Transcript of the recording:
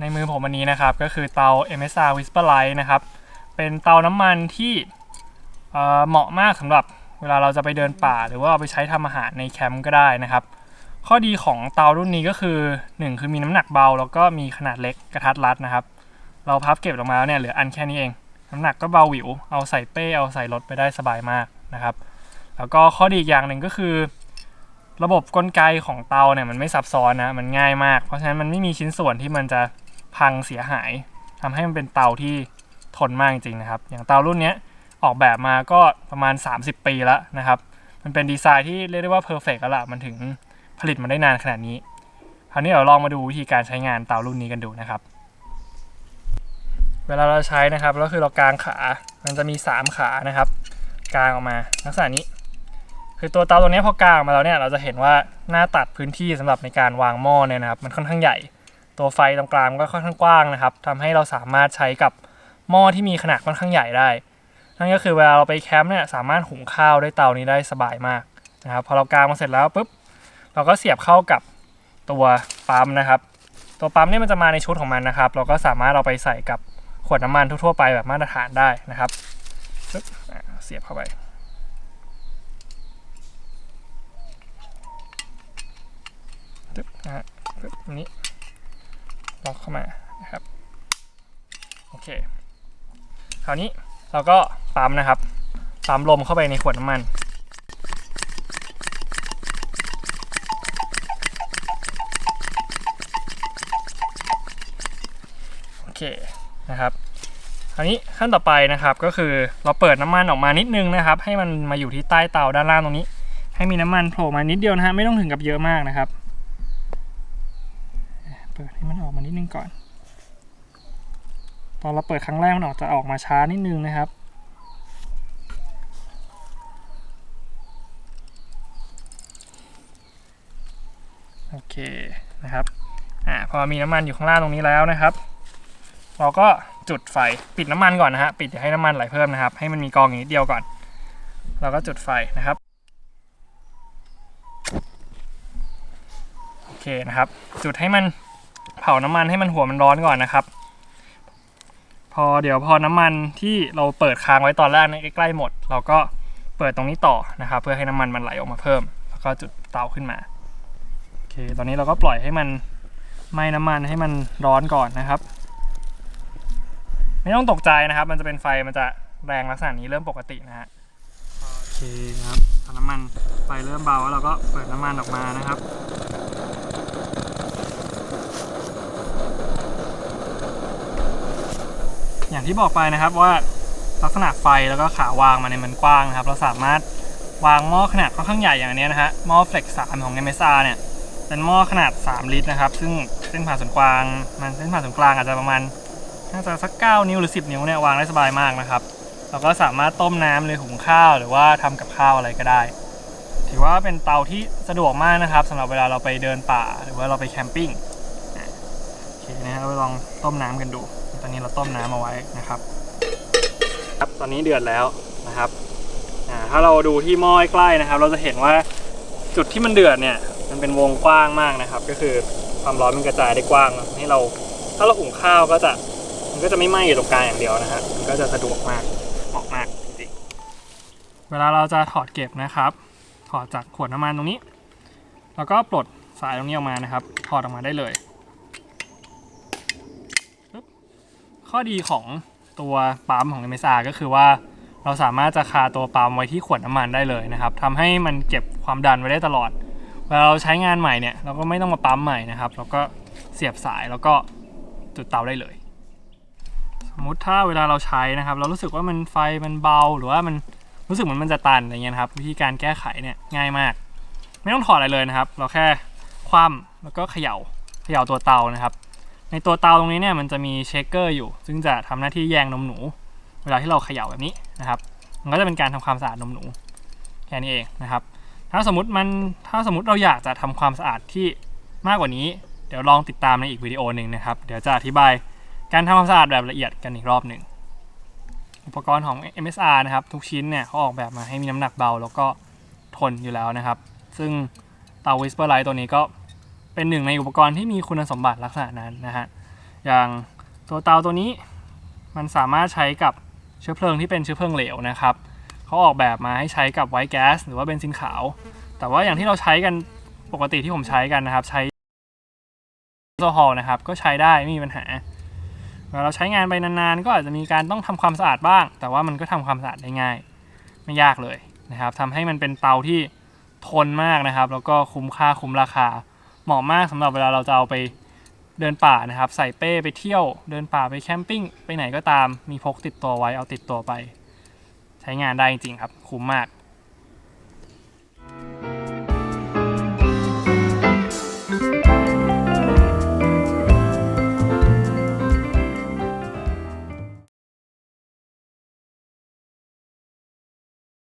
ในมือผมอันนี้นะครับก็คือเตา MSR Whisper Light นะครับ เป็นเตาน้ำมันที่เเหมาะมากสำหรับเวลาเราจะไปเดินป่า หรือว่าเอาไปใช้ทำอาหารในแคมป์ก็ได้นะครับ ข้อดีของเตารุ่นนี้ก็คือ 1 คือมีน้ำหนักเบา แล้วก็มีขนาดเล็กกระทัดรัดนะครับ เราพับเก็บลงมาแล้วเนี่ยเหลืออันแค่นี้เอง น้ำหนักก็เบาหวิว เอาใส่เป้เอาใส่รถไปได้สบายมากนะครับ แล้วก็ข้อดีอีกอย่างหนึ่งก็คือ ระบบกลไกของเตาเนี่ยมันไม่ซับซ้อนนะ มันง่ายมาก เพราะฉะนั้นมันไม่มีชิ้นส่วนที่มันจะพังเสียหายทำให้มันเป็นเตาที่ทนมากจริงๆนะครับ อย่างเตารุ่นนี้ออกแบบมาก็ประมาณ 30 ปีแล้วนะครับ มันเป็นดีไซน์ที่เรียกได้ว่าเพอร์เฟกต์แล้วล่ะมันถึงผลิตมาได้นานขนาดนี้ คราวนี้เดี๋ยวลองมาดูวิธีการใช้งานเตารุ่นนี้กันดูนะครับ เวลาเราใช้นะครับก็คือเรากางขา มันจะมี 3 ขานะครับ กางออกมาลักษณะนี้ คือตัวเตาตัวนี้พอกางมาแล้วเนี่ยเราจะเห็นว่าหน้าตัดพื้นที่สำหรับในการวางหม้อเนี่ยนะครับมันค่อนข้างใหญ่ ตัวไฟตรงกลางก็ค่อนข้างกว้างนะครับทำให้เราสามารถใช้กับหม้อที่มีขนาดค่อนข้างใหญ่ได้ นั่นก็คือเวลาเราไปแคมป์เนี่ยสามารถหุงข้าวด้วยเตานี้ได้สบายมากนะครับพอเรากางมาเสร็จแล้วปุ๊บเราก็เสียบเข้ากับตัวปั๊มนะครับ ตัวปั๊มเนี่ยมันจะมาในชุดของมันนะครับ เราก็สามารถเอาไปใส่กับขวดน้ำมันทั่วๆไปแบบมาตรฐานได้นะครับเสียบเข้าไป ปึ๊บนะฮะตึ๊บนี้ล็อกเข้ามานะครับ โอเค คราวนี้เราก็ปั๊มนะครับ ปั๊มลมเข้าไปในขวดน้ำมัน โอเคนะครับคราวนี้ขั้นต่อไปนะครับก็คือเราเปิดน้ำมันออกมานิดนึงนะครับ ให้มันมาอยู่ที่ใต้เตาด้านล่างตรงนี้ ให้มีน้ำมันโผล่มานิดเดียวนะฮะไม่ต้องถึงกับเยอะมากนะครับ เปิดให้มันออกมานิดนึงก่อน ตอนเราเปิดครั้งแรกมันออกจะออกมาช้านิดนึงนะครับ โอเคนะครับอ่าพอมีน้ำมันอยู่ข้างล่างตรงนี้แล้วนะครับ เราก็จุดไฟปิดน้ำมันก่อนนะฮะปิดอย่าให้น้ำมันไหลเพิ่มนะครับ ให้มันมีกองอย่างนิดเดียวก่อน เราก็จุดไฟนะครับโอเคนะครับ จุดให้มัน เผาน้ำมันให้มันหัวมันร้อนก่อนนะครับ พอเดี๋ยวพอน้ำมันที่เราเปิดค้างไว้ตอนแรกนยใกล้ๆหมด เราก็เปิดตรงนี้ต่อนะครับ เพื่อให้น้ำมันมันไหลออกมาเพิ่ม แล้วก็จุดเตาขึ้นมาโอเค ตอนนี้เราก็ปล่อยให้มันไหม้น้ำมันให้มันร้อนก่อนนะครับ ไม่ต้องตกใจนะครับ มันจะเป็นไฟมันจะแรงลักษณะนี้เริ่มปกตินะฮะโอเคครับน้ำมันไฟเริ่มเบาแล้วเราก็เปิดน้ำมันออกมานะครับ อย่างที่บอกไปนะครับว่าลักษณะไฟแล้วก็ขาวางมาเนี่ยมันกว้างนะครับ เราสามารถวางหม้อขนาดค่อนข้างใหญ่อย่างนี้นะฮะหม้อ Flex 3ของ MSR เนี่ยเป็นหม้อขนาด 3 ลิตรนะครับ ซึ่งเส้นผ่าศูนย์กลางมันเส้นผ่าศูนย์กลางอาจจะประมาณน่าจะสัก 9 นิ้วหรือ 10 นิ้วเนี่ยวางได้สบายมากนะครับเราก็สามารถต้มน้ำหรือหุงข้าว หรือว่าทำกับข้าวอะไรก็ได้ ถือว่าเป็นเตาที่สะดวกมากนะครับสำหรับเวลาเราไปเดินป่า หรือว่าเราไปแคมปิ้งโอเคนะฮะเราลองต้มน้ำกันดู ตอนนี้เราต้มน้ำเอาไว้นะครับ ครับตอนนี้เดือดแล้วนะครับอ่าถ้าเราดูที่หม้อใกล้ๆนะครับ เราจะเห็นว่าจุดที่มันเดือดเนี่ย มันเป็นวงกว้างมากนะครับ ก็คือความร้อนมันกระจายได้กว้างนะให้เรา ถ้าเราหุงข้าวก็จะมันก็จะไม่ไหม้อยู่ตรงกลางอย่างเดียวนะฮะมันก็จะสะดวกมากเหมาะมากจริงๆเวลาเราจะถอดเก็บนะครับ ถอดจากขวดน้ำมันตรงนี้ แล้วก็ปลดสายตรงนี้ออกมานะครับ ถอดออกมาได้เลยปึ๊บ ข้อดีของตัวปั๊มของ MSR ก็คือว่า เราสามารถจะคาตัวปั๊มไว้ที่ขวดน้ำมันได้เลยนะครับทำให้มันเก็บความดันไว้ได้ตลอด เวลาเราใช้งานใหม่เนี่ยเราก็ไม่ต้องมาปั๊มใหม่นะครับเราก็เสียบสายแล้วก็จุดเตาได้เลย สมมุติถ้าเวลาเราใช้นะครับ เรารู้สึกว่ามันไฟมันเบาหรือว่ามันรู้สึกเหมือนมันจะตันอะไรเงี้ยครับวิธีการแก้ไขเนี่ยง่ายมาก ไม่ต้องถอดอะไรเลยนะครับ เราแค่คว่ำแล้วก็เขย่าเขย่าตัวเตานะครับ ในตัวเตาตรงนี้เนี่ยมันจะมีเชคเกอร์อยู่ ซึ่งจะทำหน้าที่แยงนมหนู เวลาที่เราเขย่าแบบนี้นะครับ มันก็จะเป็นการทำความสะอาดนมหนูแค่นี้เองนะครับ ถ้าสมมติมันถ้าสมมติเราอยากจะทำความสะอาดที่มากกว่านี้ เดี๋ยวลองติดตามในอีกวิดีโอหนึ่งนะครับ เดี๋ยวจะอธิบายการทำความสะอาดแบบละเอียดกันอีกรอบหนึ่งอุปกรณ์ของ MSR นะครับ ทุกชิ้นเนี่ยเขาออกแบบมาให้มีน้ำหนักเบาแล้วก็ทนอยู่แล้วนะครับ ซึ่งเตา Whisper Light ตัวนี้ก็ เป็นหนึ่งในอุปกรณ์ที่มีคุณสมบัติลักษณะนั้นนะฮะ อย่างตัวเตาตัวนี้มันสามารถใช้กับเชื้อเพลิงที่เป็นเชื้อเพลิงเหลวนะครับเขาออกแบบมาให้ใช้กับไวท์แก๊สหรือว่าเบนซินขาว แต่ว่าอย่างที่เราใช้กันปกติที่ผมใช้กันนะครับ ใช้แอลกอฮอล์นะครับก็ใช้ได้ไม่มีปัญหาเวลาเราใช้งานไปนานๆ ก็อาจจะมีการต้องทำความสะอาดบ้าง แต่ว่ามันก็ทำความสะอาดได้ง่าย ไม่ยากเลยนะครับทำให้มันเป็นเตาที่ทนมากนะครับ แล้วก็คุ้มค่าคุ้มราคา เหมาะมากสำหรับเวลาเราจะเอาไปเดินป่านะครับ ใส่เป้ไปเที่ยวเดินป่าไปแคมปิ้งไปไหนก็ตามมีพกติดตัวไว้เอาติดตัวไป ใช้งานได้จริงๆครับ คุ้มมาก